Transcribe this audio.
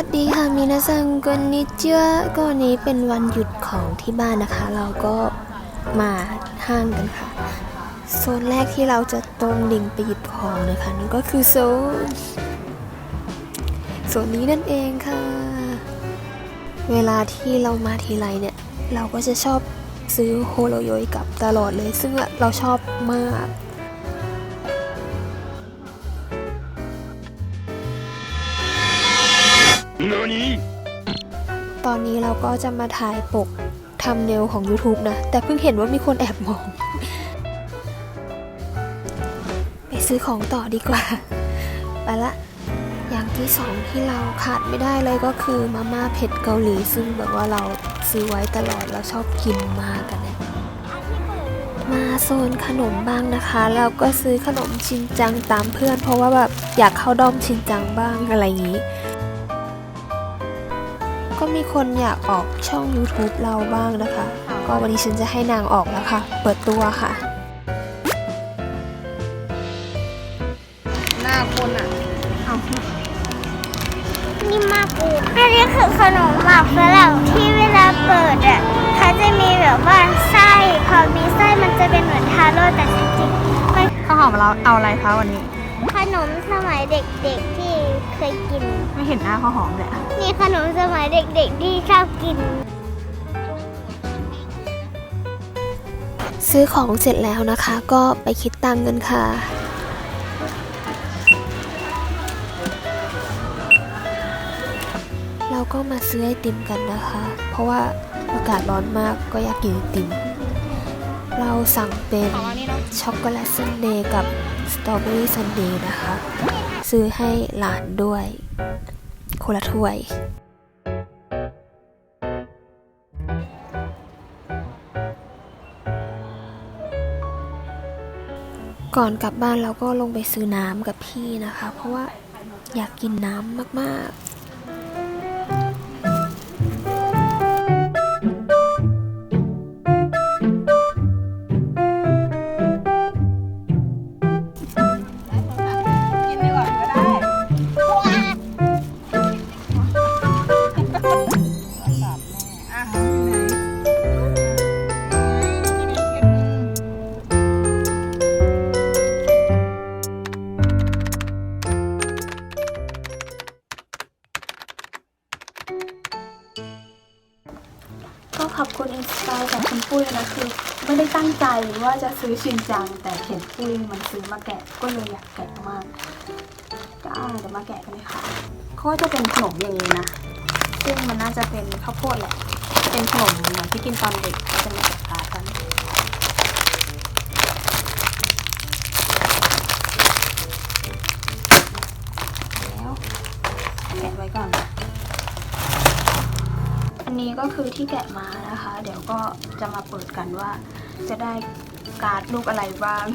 ัสดีค่ะมินาซังกอนนิจิวะก็นนี้เป็นวันหยุดของที่บ้านนะคะ เราก็มาห้างกันค่ะ โซนแรกที่เราจะตรงดิ่งไปหยิบของนะคะนั่นก็คือโซนโซนนี้นั่นเองค่ะ เวลาที่เรามาทีไรเนี่ย เราก็จะชอบซื้อโฮโลโยยกลับตลอดเลย ซึ่งเราชอบมาก ตอนนี้เราก็จะมาถ่ายปกทำเนลของ YouTube นะ แต่เพิ่งเห็นว่ามีคนแอบมอง ไปซื้อของต่อดีกว่า ไปละ อย่างที่สองที่เราขาดไม่ได้เลยก็คือมาม่าเผ็ดเกาหลี ซึ่งแบบว่าเราซื้อไว้ตลอดเราชอบกินมากกันเนี่ยมาโซนขนมบ้างนะคะแล้วก็ซื้อขนมชินจังตามเพื่อน เพราะว่าแบบอยากเข้าด้อมชินจังบ้างอะไรอย่างนี้ ก็มีคนอยากออกช่อง YouTube เราบ้างนะคะ ก็วันนี้ฉันจะให้นางออกแล้วค่ะ เปิดตัวค่ะ หน้าคนอะนี่มากกูอันนี้คือขนมหมักฝรั่งที่เวลาเปิดอะเขาจะมีแบบว่าไส้พอมีไส้มันจะเป็นเหมือนทาโร่แต่จริงๆมันข้าวหอมเราเอาอะไรคะวันนี้ ขนมสมัยเด็กๆที่ เคยกิน ไม่เห็นหน้าข้าวหอมเลยมีขนมสมัยเด็กๆที่ชอบกิน ซื้อของเสร็จแล้วนะคะ ก็ไปคิดตังค์กันค่ะ เราก็มาซื้อไอติมกันนะคะ เพราะว่าอากาศร้อนมากก็อยากกินไอติม เราสั่งเป็นของอันนี้เนาะช็อกโกแลตซันเดย์กับสตรอเบอรี่ซันเดย์นะคะ ซื้อให้หลานด้วยคนละถ้วย ก่อนกลับบ้านเราก็ลงไปซื้อน้ำกับพี่นะคะ เพราะว่าอยากกินน้ำมากๆ ขอบคุณอินสปายจากคุณปุ้ยนะคือไม่ได้ตั้งใจว่าจะซื้อชินจัง แต่เห็นปุ้ยมันซื้อมาแกะก็เลยอยากแกะมากก็เดี๋ยวมาแกะกันเลยค่ะเขาจะเป็นขนมอย่างนี้นะ ซึ่งมันน่าจะเป็นข้าวโพดแหละ เป็นขนมเหมือนที่กินตอนเด็กจะมีแกะตากันแล้ว นี้ก็คือที่แกะมานะคะ เดี๋ยวก็จะมาเปิดกันว่า จะได้การ์ดรูปอะไรบ้าง